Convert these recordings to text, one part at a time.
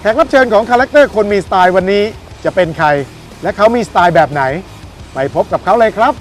แขกรับเชิญของคาแรคเตอร์คนมีสไตล์วันนี้จะเป็นใคร และเขามีสไตล์แบบไหน ไปพบกับเขาเลยครับ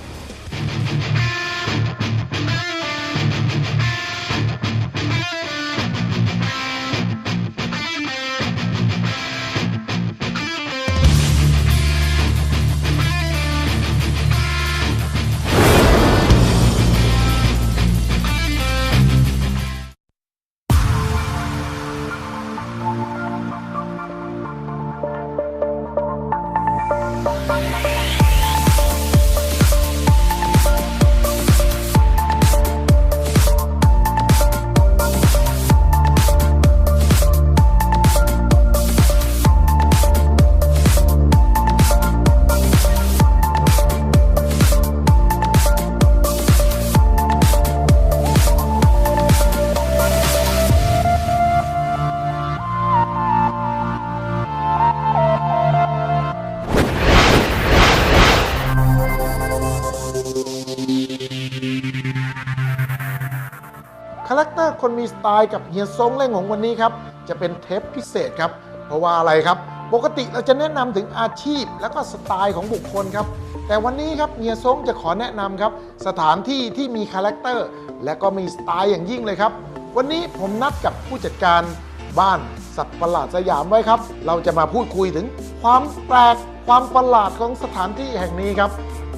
คนมีสไตล์กับเฮียซงเล่งของวันนี้ครับ จะเป็นเทปพิเศษครับ เพราะว่าอะไรครับ ปกติเราจะแนะนำถึงอาชีพ และก็สไตล์ของบุคคลครับ แต่วันนี้ครับเฮียซงจะขอแนะนำครับ สถานที่ที่มีคาแรคเตอร์และก็มีสไตล์อย่างยิ่งเลยครับ วันนี้ผมนัดกับผู้จัดการบ้านสัตว์ประหลาดสยามไว้ครับ เราจะมาพูดคุยถึงความแปลกความประหลาดของสถานที่แห่งนี้ครับ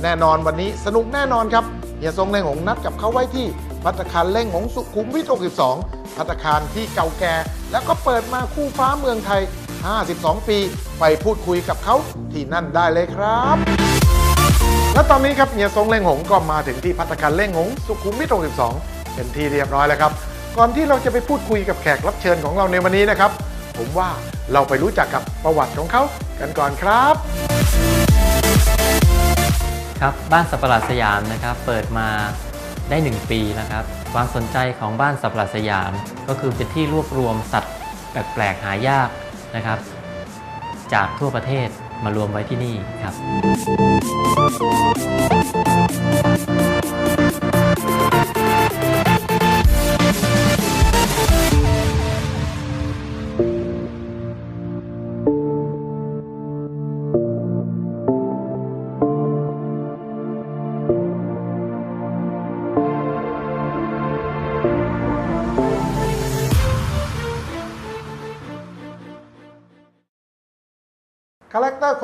แน่นอนวันนี้สนุกแน่นอนครับเฮียทรงเล่งหงนัดกับเขาไว้ที่ พัตตาคารเล่งหงสุขุมวิท 62 พัตตาคารที่เก่าแก่ แล้วก็เปิดมาคู่ฟ้าเมืองไทย 52 ปี ไปพูดคุยกับเขาที่นั่นได้เลยครับ และตอนนี้ครับเฮียทรงเล่งหงก็มาถึงที่พัตตาคารเล่งหงสุขุมวิท 62 เป็นที่เรียบร้อยแล้วครับ ก่อนที่เราจะไปพูดคุยกับแขกรับเชิญของเราในวันนี้นะครับ ผมว่าเราไปรู้จักกับประวัติของเขากันก่อนครับครับบ้านสัตว์ปะหลาดสยามนะครับ เปิดมา ได้ 1 ปีแล้วครับ ความสนใจของบ้านสัตว์ปหลัดสยาม ก็คือเป็นที่รวบรวมสัตว์แปลกๆหายากนะครับ จากทั่วประเทศมารวมไว้ที่นี่ครับ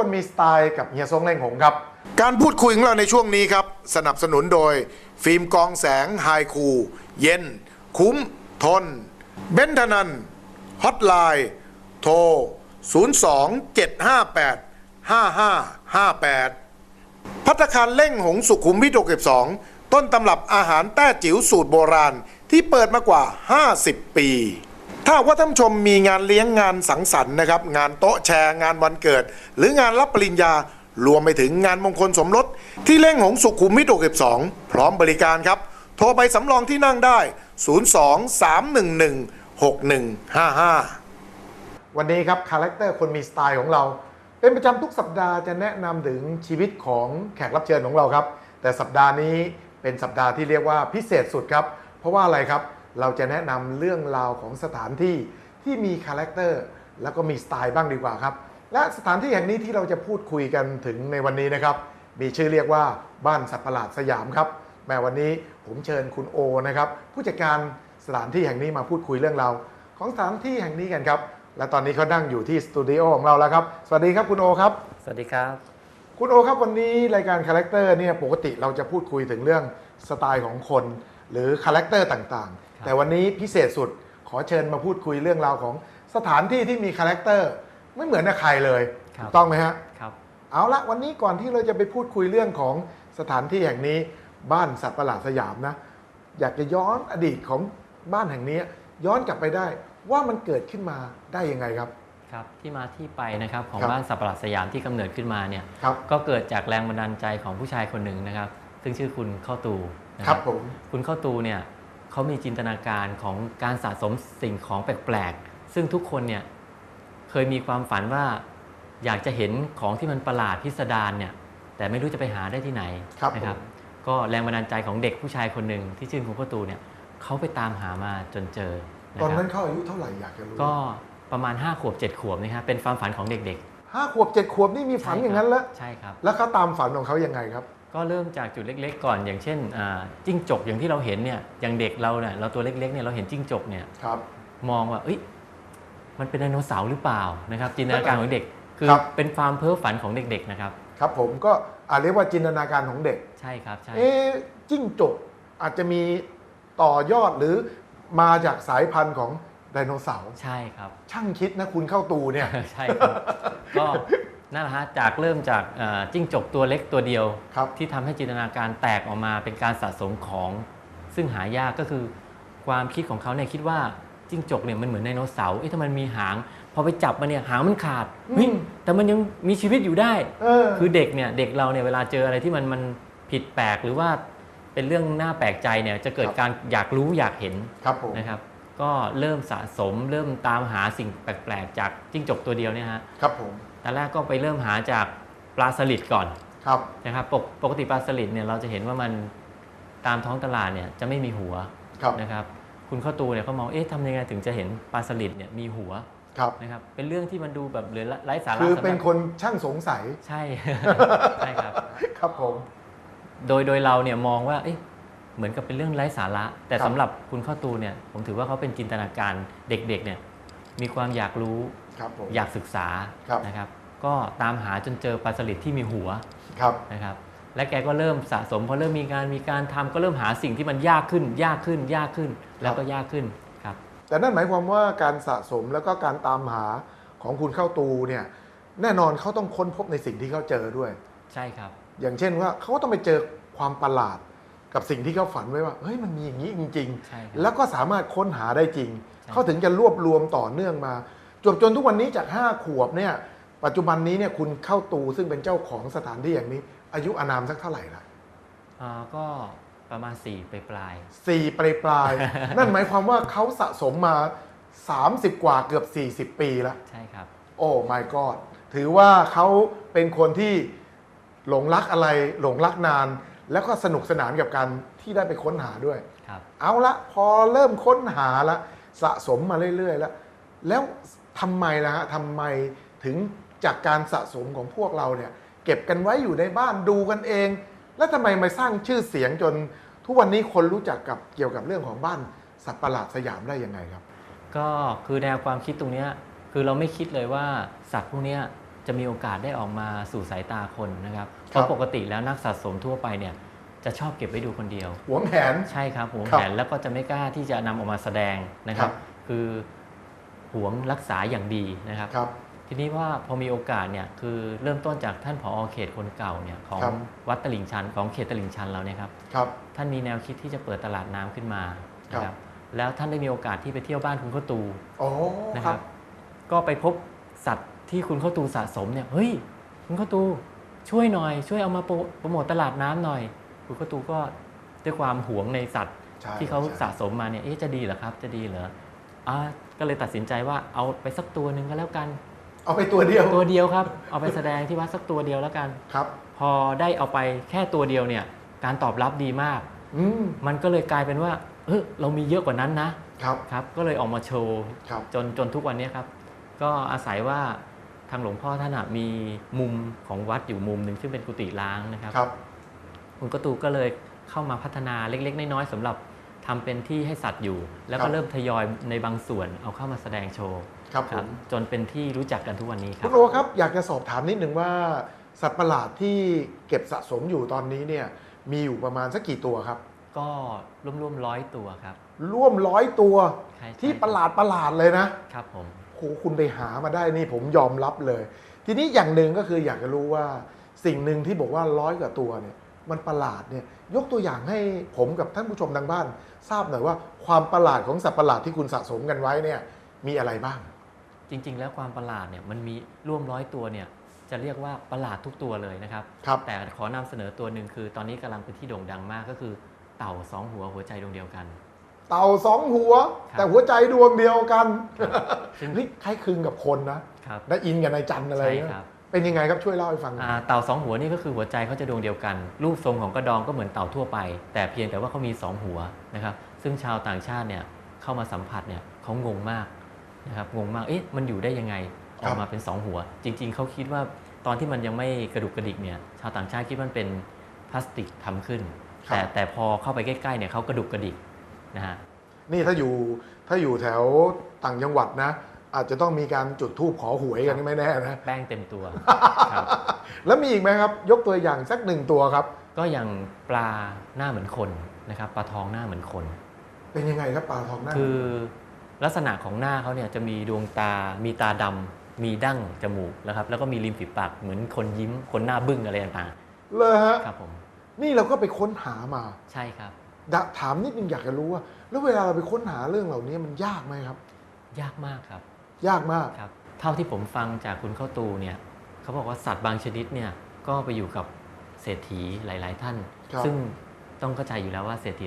คนมีสไตล์กับเฮียซงเล่งหงครับ การพูดคุยของเราในช่วงนี้ครับ สนับสนุนโดย ฟิล์มกองแสงไฮคู เย็น คุ้ม ทน เบนทนันฮอตไลน์โทร 02 758 5558 พัตตาคารเล่งหงสุขุมวิท62 ต้นตำรับอาหารแต้จิ๋วสูตรโบราณที่เปิดมากว่า 50 ปี ถ้าว่าท่านผู้ชมมีงานเลี้ยงงานสังสรรค์นะครับ งานโต๊ะแชร์งานวันเกิด หรืองานรับปริญญารวมไปถึงงานมงคลสมรส ที่เล่งหงสุขุมวิท62 พร้อมบริการครับ โทรไปสำรองที่นั่งได้ 02 311 6155 วันนี้ครับ คาแรคเตอร์คนมีสไตล์ของเรา เป็นประจำทุกสัปดาห์จะแนะนำถึงชีวิตของแขกรับเชิญของเราครับ แต่สัปดาห์นี้เป็นสัปดาห์ที่เรียกว่าพิเศษสุดครับ เพราะว่าอะไรครับ เราจะแนะนำเรื่องราวของสถานที่ที่มีคาแรคเตอร์แล้วก็มีสไตล์บ้างดีกว่าครับ และสถานที่แห่งนี้ที่เราจะพูดคุยกันถึงในวันนี้นะครับ มีชื่อเรียกว่าบ้านสัตว์ประหลาดสยามครับแม้วันนี้ผมเชิญคุณโอนะครับ ผู้จัดการสถานที่แห่งนี้มาพูดคุยเรื่องราวของสถานที่แห่งนี้กันครับ และตอนนี้เขานั่งอยู่ที่สตูดิโอของเราแล้วครับ สวัสดีครับคุณโอครับ สวัสดีครับ คุณโอครับวันนี้รายการคาแรคเตอร์เนี่ยปกติเราจะพูดคุยถึงเรื่องสไตล์ของคน หรือคาแรคเตอร์ต่างๆ แต่วันนี้พิเศษสุดขอเชิญมาพูดคุยเรื่องราวของสถานที่ที่มีคาแรคเตอร์ไม่เหมือนกับใครเลยครับถูกต้องไหมฮะครับ เอาละวันนี้ก่อนที่เราจะไปพูดคุยเรื่องของสถานที่แห่งนี้บ้านสัตว์ประหลาดสยามนะ อยากจะย้อนอดีตของบ้านแห่งนี้ ย้อนกลับไปได้ว่ามันเกิดขึ้นมาได้ยังไงครับครับที่มาที่ไปนะครับของครับบ้านสัตว์ประหลาดสยามที่กำเนิดขึ้นมาเนี่ยครับก็เกิดจากแรงบันดาลใจของผู้ชายคนหนึ่งนะครับ ซึ่งชื่อคุณเข้าตูนะครับผมคุณเข้าตูเนี่ย เขามีจินตนาการของการสะสมสิ่งของแปลกๆ ซึ่งทุกคนเนี่ยเคยมีความฝันว่าอยากจะเห็นของที่มันประหลาดพิสดารเนี่ยแต่ไม่รู้จะไปหาได้ที่ไหนครับนะครับผมก็แรงบันดาลใจของเด็กผู้ชายคนหนึ่งที่ชื่อคุณเข้าตูเนี่ยเขาไปตามหามาจนเจอนะตอนคนั้รับนเขาอายุเท่าไหร่อยากจะรู้ก็ประมาณ 5 ขวบ 7 ขวบนะครับเป็นความฝันของเด็ก ห้าขวบเจ็ดขวบนี่มีๆฝันใช่อย่างครับนั้นแล้ว ใช่ครับ แล้วเขาตามฝันของเขายังไงครับ ก็เริ่มจากจุดเล็กๆ ก่อนอย่างเช่นอ่าจิ้งจกอย่างที่เราเห็นเนี่ยอย่างเด็กเราเนี่ยเราตัวเล็กๆเนี่ยเราเห็นจิ้งจกเนี่ยครับมองว่าเอ้ยมันเป็นไดโนเสาร์หรือเปล่านะครับ จินตนาการของเด็กคือครับเป็นความเพ้อฝันของเด็กๆนะครับ ครับผมก็อาจเรียกว่าจินตนาการของเด็ก ใช่ครับใช่เอ๊ะจิ้งจกอาจจะมีต่อยอดหรือมาจากสายพันธุ์ของไดโนเสาร์ใช่ครับ ช่างคิดนะคุณเข้าตูเนี่ย ใช่ครับ ก็นั่นแหละฮะจากเริ่มจากเอ่อจิ้งจกตัวเล็กตัวเดียว ครับ ที่ทำให้จินตนาการแตกออกมาเป็นการสะสมของ ซึ่งหายากก็คือความคิดของเขาเนี่ยคิดว่าจิ้งจกเนี่ยมันเหมือนไดโนเสาร์เอ๊ะถ้ามันมีหาง พอไปจับมันเนี่ยหางมันขาดเฮ้ยอืมแต่มันยังมีชีวิตอยู่ได้ เออ คือเด็กเนี่ยเด็กเราเนี่ยเวลาเจออะไรที่มันมันผิดแปลกหรือว่าเป็นเรื่องน่าแปลกใจเนี่ยจะเกิดครับ การอยากรู้อยากเห็นครับผม นะครับ ก็เริ่มสะสม เริ่มตามหาสิ่งแปลกๆ จากจิ้งจกตัวเดียวเนี่ยฮะครับผมตอนแรกก็ไปเริ่มหาจากปลาสลิดก่อนครับนะครับปกปกติปลาสลิดเนี่ยเราจะเห็นว่ามันตามท้องตลาดเนี่ยจะไม่มีหัวครับนะครับ คุณเข้าตูเนี่ยเขามองเอ๊ะทำยังไงถึงจะเห็นปลาสลิดเนี่ยมีหัวครับนะครับ เป็นเรื่องที่มันดูแบบเหลือไร้สาระคือสำหรับเป็นคนช่างสงสัยใช่ใช่ครับครับผม โดยโดยเราเนี่ยมองว่าเอ๊ะ เหมือนกับเป็นเรื่องไร้สาระ แต่ครับ สำหรับคุณข้าวตูเนี่ยผมถือว่าเขาเป็นจินตนาการเด็กๆเนี่ยมีความอยากรู้ครับผม อยากศึกษาครับ นะครับ ก็ตามหาจนเจอปลาสลิดที่มีหัวครับ นะครับ และแกก็เริ่มสะสมพอเริ่มมีการมีการทำก็เริ่มหาสิ่งที่มันยากขึ้น ยากขึ้น ยากขึ้นแล้วก็ยากขึ้นครับ แต่นั่นหมายความว่าการสะสมแล้วก็การตามหาของคุณเข้าตูเนี่ยแน่นอนเขาต้องค้นพบในสิ่งที่เขาเจอด้วย ใช่ครับ อย่างเช่นว่าเขาก็ต้องไปเจอความประหลาด กับสิ่งที่เขาฝันไว้ว่าเฮ้ยมันมีอย่างนี้จริง ใช่คๆรับแล้วก็สามารถค้นหาได้จริงใช่เขาถึงจะรวบรวมต่อเนื่องมาจบจนทุกวันนี้จาก 5 ขวบเนี่ย ปัจจุบันนี้เนี่ยคุณเข้าตูซึ่งเป็นเจ้าของสถานที่อย่างนี้ อายุอานามสักเท่าไหร่ละอ่าก็ประมาณ4ไปปลายสี่ปลายปลายๆ นั่นหมายความว่าเขาสะสมมา 30 กว่าเกือบ 40 ปีแล้วๆใช่ครับ โอ้ my god ถือว่าเขาเป็นคนที่หลงรักอะไรหลงรักนาน แล้วก็สนุกสนานกับการที่ได้ไปค้นหาด้วย ครับ เอาละพอเริ่มค้นหาละสะสมมาเรื่อย ๆ แล้ว แล้วทำไมล่ะฮะทำไมถึงจากการสะสมของพวกเราเนี่ยเก็บกันไว้อยู่ในบ้านดูกันเอง แล้วทำไมมาสร้างชื่อเสียงจนทุกวันนี้คนรู้จักกับเกี่ยวกับเรื่องของบ้านสัตว์ประหลาดสยามได้ยังไงครับ ก็คือแนวความคิดตรงเนี้ยคือเราไม่คิดเลยว่าสัตว์พวกเนี้ย จะมีโอกาสได้ออกมาสู่สายตาคนนะครับเพครับราะปกติแล้วนักสะสมทั่วไปเนี่ยจะชอบเก็บไว้ดูคนเดียวหวงแหนใช่ครับหวงครับแหนแล้วก็จะไม่กล้าที่จะนำออกมาแสดงนะครับครับ คือหวงรักษาอย่างดีนะครับครับทีนี้ว่าพอมีโอกาสเนี่ยคือเริ่มต้นจากท่านผอเขตคนเก่าเนี่ยของครับวัดตลิ่งชันของเขตตลิ่งชันเราเนี่ยครับครับท่านมีแนวคิดที่จะเปิดตลาดน้ำขึ้นมานะคครัรับบแล้วท่านได้มีโอกาสที่ไปเที่ยวบ้านคุณข้าวตูโอ้นะคครัรับบก็ไปพบสัตว์ ที่คุณเข้าตูสะสมเนี่ยเฮ้ยคุณเข้าตูช่วยหน่อย ช่วยเอามาโปรโปรโมทตลาดน้ำหน่อย คุณเข้าตูก็ด้วยความหวงในสัตว์ใช่ที่เขาใช่สะสมมาเนี่ยเอ๊ะจะดีเหรอครับ จะดีเหรออ่าก็เลยตัดสินใจว่าเอาไปสักตัวหนึ่งก็แล้วกัน เอาไปตัวเดียวตัวเดียวครับ เอาไปแสดงที่วัดสักตัวเดียวแล้วกันครับ พอได้เอาไปแค่ตัวเดียวเนี่ย การตอบรับดีมากอืมมันก็เลยกลายเป็นว่าเออเรามีเยอะกว่านั้นนะครับครับ ก็เลยออกมาโชว์ครับจนจนทุกวันนี้ครับ ก็อาศัยว่า ทางหลวงพ่อท่านอะมีมุมของวัดอยู่มุมหนึ่งซึ่งเป็นกุฏิล้างนะครับครับคุณกตูก็เลยเข้ามาพัฒนาเล็ก ๆ น้อยๆสำหรับทำเป็นที่ให้สัตว์อยู่ แล้วครัก็บเริ่มทยอยในบางส่วนเอาเข้ามาแสดงโชว์ครับผมจนเป็นที่รู้จักกันทุกวันนี้ครัคุบณโอครับอยากจะสอบถามนิดหนึ่งว่า สัตว์ประหลาดที่เก็บสะสมอยู่ตอนนี้เนี่ยมีอยู่ประมาณสักกี่ตัวครับ ก็ร่วมๆร้อยตัวครับ ร่วมร้อยตัวใช่ใช่ที่ประหลาดประหลาดเลยนะครับผม โหคุณไปหามาได้นี่ผมยอมรับเลย ทีนี้อย่างหนึ่งก็คืออยากจะรู้ว่าสิ่งหนึ่งที่บอกว่าร้อยกว่าตัวเนี่ยมันประหลาดเนี่ยยกตัวอย่างให้ผมกับท่านผู้ชมทางบ้าน ทราบหน่อยว่าความประหลาดของสัตว์ประหลาดที่คุณสะสมกันไว้เนี่ยมีอะไรบ้าง จริง ๆ แล้วความประหลาดเนี่ยมันมีร่วมร้อยตัวเนี่ยจะเรียกว่าประหลาดทุกตัวเลยนะครับครับแต่ขอนำเสนอตัวหนึ่งคือ ตอนนี้กำลังเป็นที่โด่งดังมากก็คือ เต่าสองหัวหัวใจดวงเดียวกัน เต่าสองหัวครับแต่หัวใจดวงเดียวกันซึ่งนี่คล้ายคลึงกับคนนะครับได้อินกับนายจันทร์อะไรใช่เนี่ยครับเป็นยังไงครับช่วยเล่าให้ฟังหน่อยอ่าเต่าสองหัวนี่ก็คือหัวใจเขาจะดวงเดียวกัน รูปทรงของกระดองก็เหมือนเต่าทั่วไป แต่เพียงแต่ว่าเขามีสองหัวนะครับซึ่งชาวต่างชาติเนี่ยเข้ามาสัมผัสเนี่ยเขางงมากนะครับงงมากเอ๊ะมันอยู่ได้ยังไงออกมาเป็นสองหัว จริง ๆเขาคิดว่าตอนที่มันยังไม่กระดุกกระดิกเนี่ยชาวต่างชาติคิดว่ามันเป็นพลาสติกทำขึ้นครับแต่แต่พอเข้าไปใกล้ๆเนี่ยเขากระดุกกระดิก นะฮะนี่ถ้าอยู่ถ้าอยู่แถวต่างจังหวัดนะ อาจจะต้องมีการจุดธูปขอหวยกันไม่แน่นะ แป้งเต็มตัวครับ แล้วมีอีกไหมครับ ยกตัวอย่างสักหนึ่งตัวครับ ก็อย่างปลาหน้าเหมือนคนนะครับปลาทองหน้าเหมือนคน เป็นยังไงครับปลาทองหน้าคือลักษณะของหน้าเขาเนี่ยจะมีดวงตา มีตาดำมีดั้งจมูกนะครับแล้วก็มีริมฝีปากเหมือนคนยิ้มคนหน้าบึ้งอะไรต่างเลยฮะๆครับผมนี่เราก็ไปค้นหามา ใช่ครับดะ ถามนิดนึงอยากจะรู้ว่า แล้วเวลาเราไปค้นหาเรื่องเหล่านี้มันยากไหมครับ ยากมากครับ ยากมากครับ เท่าที่ผมฟังจากคุณเข้าตูเนี่ยเขาบอกว่าสัตว์บางชนิดเนี่ยก็ไปอยู่กับเศรษฐีหลาย ๆ ท่านครับซึ่งต้องเข้าใจอยู่แล้วว่าเศรษฐี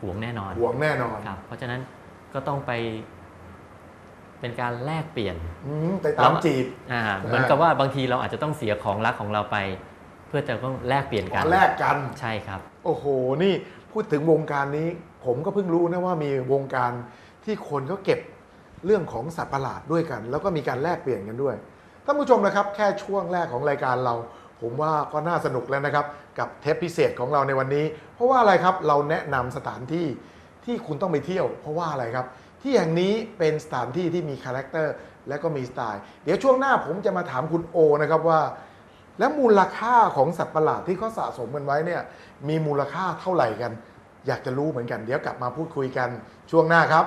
หวงแน่นอนห่วงแน่นอนครับ เพราะฉะนั้นก็ต้องไป เป็นการแลกเปลี่ยนอืมไปตามจีบอ่าเหมือนกับว่าบางทีเราอาจจะต้องเสียของรักของเราไป เพื่อจะต้องแลกเปลี่ยนขกัอนแลกกันใช่ครับ โอ้โหนี่พูดถึงวงการนี้ ผมก็เพิ่งรู้นะว่ามีวงการที่คนเขาเก็บเรื่องของสัตว์ประหลาดด้วยกัน แล้วก็มีการแลกเปลี่ยนกันด้วยท่านผู้ชมนะครับ แค่ช่วงแรกของรายการเรา ผมว่าก็น่าสนุกแล้วนะครับ กับเทปพิเศษของเราในวันนี้ เพราะว่าอะไรครับเราแนะนำสถานที่ที่คุณต้องไปเที่ยว เพราะว่าอะไรครับ ที่แห่งนี้เป็นสถานที่ที่มีคาแรคเตอร์และก็มีสไตล์เดี๋ยวช่วงหน้าผมจะมาถามคุณโอนะครับว่า แล้วมูลค่าของสัตว์ประหลาดที่เขาสะสมกันไว้เนี่ยมีมูลค่าเท่าไหร่กัน อยากจะรู้เหมือนกัน เดี๋ยวกลับมาพูดคุยกันช่วงหน้าครับ